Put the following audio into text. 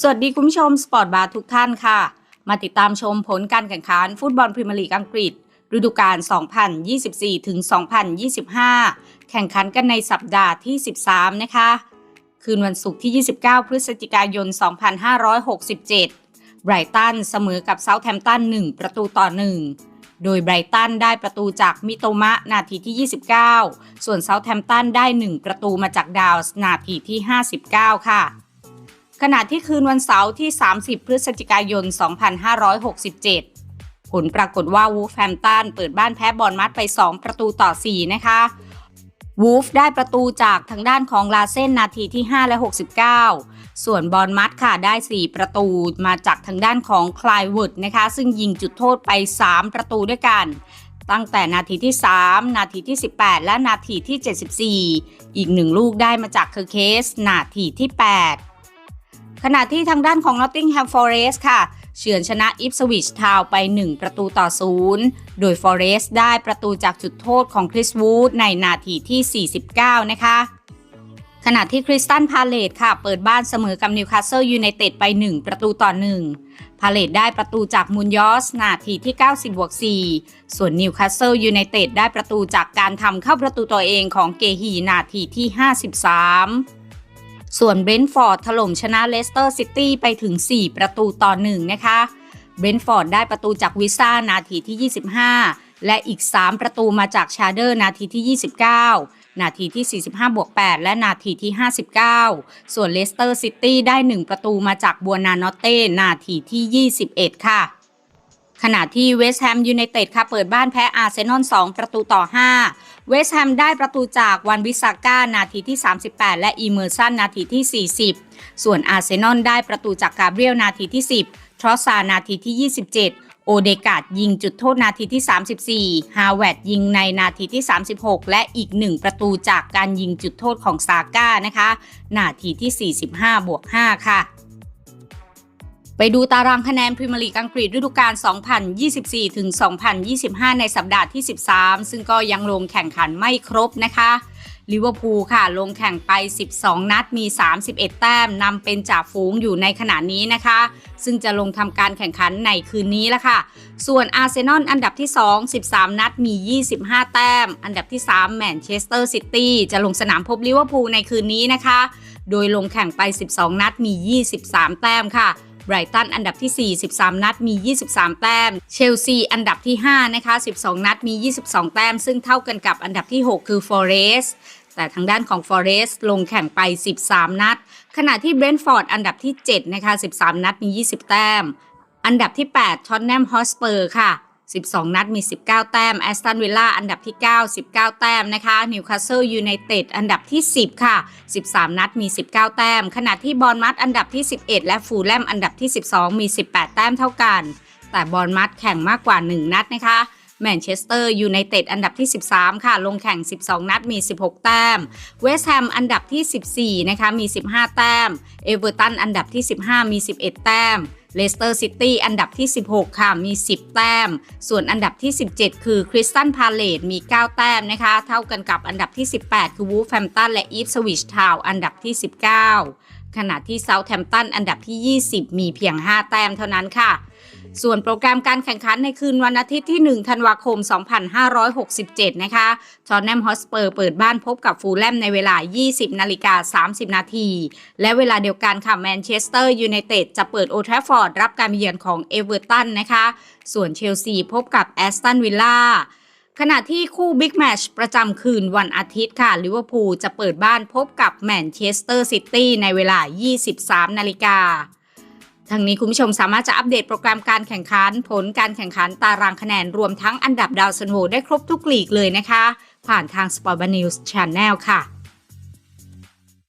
สวัสดีคุณผู้ชมสปอร์ตบาร์ทุกท่านค่ะ มาติดตามชมผลการแข่งขันฟุตบอลพรีเมียร์ลีกอังกฤษ ฤดูกาล 2024 ถึง 2025 แข่งขันกันในสัปดาห์ที่ 13 นะคะ คืนวันศุกร์ที่ 29 พฤศจิกายน 2567 ไบรตันเสมอกับเซาท์แฮมป์ตัน 1 ประตูต่อ 1 โดยไบรตันได้ประตูจากมิโตมะนาทีที่ 29 ส่วนเซาท์แฮมป์ตันได้ 1 ประตูมาจากดาวสนาทีที่ 59 ค่ะ ขณะที่คืนวันเสาร์ที่ 30 พฤศจิกายน 2567 ผลปรากฏว่าวูฟแฮมตันเปิดบ้านแพ้บอลมัดไป 2 ประตูต่อ 4 นะคะวูฟได้ประตูจากทางด้านของลาเซนนาทีที่ 5 และ 69 ส่วนบอลมัดค่ะได้ 4 ประตูมาจากทางด้านของคลายวูดนะคะ ซึ่งยิงจุดโทษไป 3 ประตูด้วยกัน ตั้งแต่นาทีที่ 3 นาทีที่ 18 และนาทีที่ 74 อีกหนึ่งลูกได้มาจากเคอร์เคส นาทีที่ 8 ขณะที่ทางด้านของ Nottingham Forest ค่ะ เฉือนชนะ Ipswich Town ไป 1 ประตูต่อ0โดย Forest ได้ประตูจากจุดโทษของคริสวูดในนาทีที่ 49 นะคะขณะที่คริสตันพาเลตค่ะ เปิดบ้านเสมอกับนิวคาสเซิลยูไนเต็ดไป 1 ประตูต่อ 1 พาเลตได้ประตูจากมุนยอส นาทีที่ 90บวก4ส่วนนิวคาสเซิลยูไนเต็ดได้ประตูจากการทำเข้าประตูตัวเองของเกฮีนาทีที่ 53 ส่วนเบรนท์ฟอร์ดถล่มชนะเลสเตอร์ซิตี้ไปถึง 4 ประตูต่อ1นะคะเบรนท์ฟอร์ดได้ประตูจากวิซ่านาทีที่ 25 และอีก 3 ประตูมาจากชาเดอร์นาทีที่ 29 นาทีที่ 45บวก8และนาทีที่ 59 ส่วนเลสเตอร์ซิตี้ได้ 1 ประตูมาจากบัวนานอเต้นาทีที่ 21 ค่ะ ขณะที่เวสต์แฮมยูไนเต็ดค่ะเปิดบ้านแพ้อาร์เซนอล 2 ประตูต่อ 5 เวสต์แฮมได้ประตูจากวันวิสาก้านาทีที่ 38 และอีเมอร์สันนาทีที่ 40 ส่วนอาร์เซนอลได้ประตูจากกาเบรียลนาทีที่ 10 ทรอสซานาทีที่ 27 โอเดกาดยิงจุดโทษนาทีที่ 34 ฮาวเวดยิงในนาทีที่ 36 และอีก 1 ประตูจากการยิงจุดโทษของซาก้านะคะ นาทีที่ 45 บวก 5 ค่ะ ไปดูตารางคะแนนพรีเมียร์ลีกอังกฤษฤดูกาล 2024 ถึง 2025 ในสัปดาห์ที่ 13 ซึ่งก็ยังลงแข่งขันไม่ครบนะคะ ลิเวอร์พูลค่ะ ลงแข่งไป 12 นัด มี 31 แต้มนำเป็นจ่าฝูงอยู่ในขณะนี้นะคะ ซึ่งจะลงทำการแข่งขันในคืนนี้แล้วค่ะ ส่วนอาร์เซนอลอันดับที่ 2 13 นัด มี 25 แต้ม อันดับที่ 3 แมนเชสเตอร์ซิตี้จะลงสนามพบลิเวอร์พูลในคืนนี้นะคะ โดยลงแข่งไป 12 นัด มี 23 แต้มค่ะ ไบรตันอันดับที่ 4 13 นัดมี 23 แต้ม เชลซีอันดับที่ 5 นะคะ 12 นัดมี 22 แต้ม ซึ่งเท่ากันกับอันดับที่ 6 คือฟอเรสแต่ทางด้านของฟอเรสลงแข่งไป 13 นัด ขณะที่เบรนท์ฟอร์ดอันดับที่ 7 นะคะ 13 นัดมี 20 แต้ม อันดับที่ 8 ชอนแนมฮอสเปอร์ค่ะ 12 นัดมี 19 แต้ม Aston Villa อันดับที่ 9 19 แต้มนะคะ Newcastle United อันดับที่ 10 ค่ะ 13 นัดมี 19 แต้ม ขณะที่บอลมัดอันดับที่ 11 และฟูลแลมอันดับที่ 12 มี 18 แต้มเท่ากัน แต่บอลมัดแข่งมากกว่า 1 นัดนะคะแมนเชสเตอร์ยูไนเต็ดอันดับที่ 13 ค่ะ ลงแข่ง 12 นัดมี 16 แต้ม เวสต์แฮมอันดับที่ 14 นะคะ มี 15 แต้ม เอเวอร์ตันอันดับที่ 15 มี 11 แต้ม เลสเตอร์ซิตี้อันดับที่ 16 ค่ะ มี 10 แต้ม ส่วนอันดับที่ 17 คือคริสตันพาเลตมี 9 แต้มนะคะ เท่ากันกับอันดับที่ 18 คือวูฟแฮมตันและอีฟสวิชทาวอันดับที่ 19 ขณะที่เซาท์แฮมตันอันดับที่ 20 มีเพียง 5 แต้มเท่านั้นค่ะ ส่วนโปรแกรมการแข่งขันในคืนวันอาทิตย์ที่ 1 ธันวาคม 2567 นะคะทอนแนมฮอสเปอร์เปิดบ้านพบกับฟูลแลมในเวลา 20 นาฬิกา 30 นาที และเวลาเดียวกันค่ะแมนเชสเตอร์ยูไนเต็ดจะเปิดโอทราฟอร์ดรับการเยือนของเอเวอร์ตันนะคะ ส่วนเชลซีพบกับแอสตันวิลล่าขณะที่คู่บิ๊กแมชประจำคืนวันอาทิตย์ค่ะลิเวอร์พูลจะเปิดบ้านพบกับแมนเชสเตอร์ซิตี้ในเวลา 23 นาฬิกา ทั้งนี้คุณผู้ชมสามารถจะอัปเดตโปรแกรมการแข่งขัน ผลการแข่งขันตารางคะแนนรวมทั้งอันดับดาวซันโวได้ครบทุกลีกเลยนะคะ ผ่านทาง Sport News Channel ค่ะ